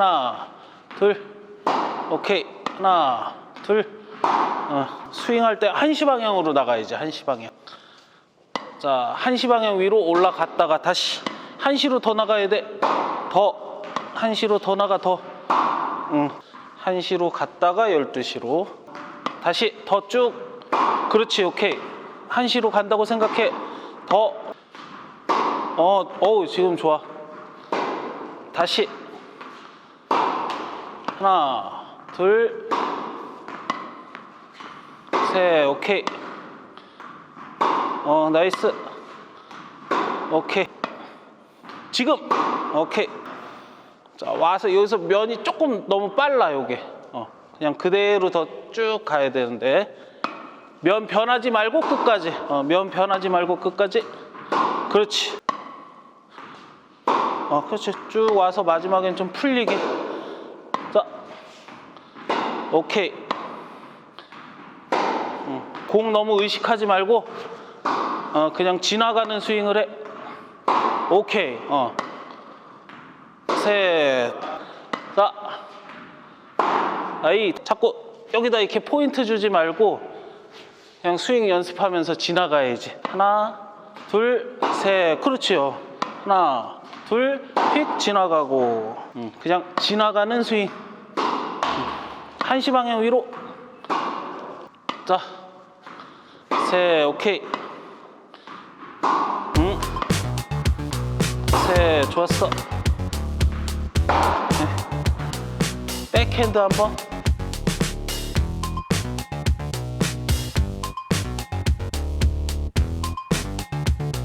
하나, 둘. 오케이. 하나, 둘. 어, 스윙할 때 한시 방향으로 나가야지. 한시 방향. 자, 한시 방향 위로 올라갔다가 다시 한시로 더 나가야 돼. 더 한시로 더 나가 더. 응. 한시로 갔다가 12시로 다시 더 쭉. 그렇지. 오케이. 한시로 간다고 생각해. 더. 어, 어우, 지금 좋아. 다시. 하나, 둘, 셋, 오케이. 어, 나이스. 오케이. 지금. 오케이. 자, 와서 여기서 면이 조금 너무 빨라, 요게. 어, 그냥 그대로 더 쭉 가야 되는데. 면 변하지 말고 끝까지. 어, 면 변하지 말고 끝까지. 그렇지. 어, 그렇지. 쭉 와서 마지막엔 좀 풀리게. 자. 오케이. 공 너무 의식하지 말고 어, 그냥 지나가는 스윙을 해. 오케이. 어. 셋. 자. 아이 자꾸 여기다 이렇게 포인트 주지 말고 그냥 스윙 연습하면서 지나가야지. 하나, 둘, 셋. 그렇지요. 하나, 둘, 휙 지나가고. 음, 그냥 지나가는 스윙. 음, 한시 방향 위로. 자. 셋, 오케이. 응. 셋, 좋았어. 네. 백핸드 한 번.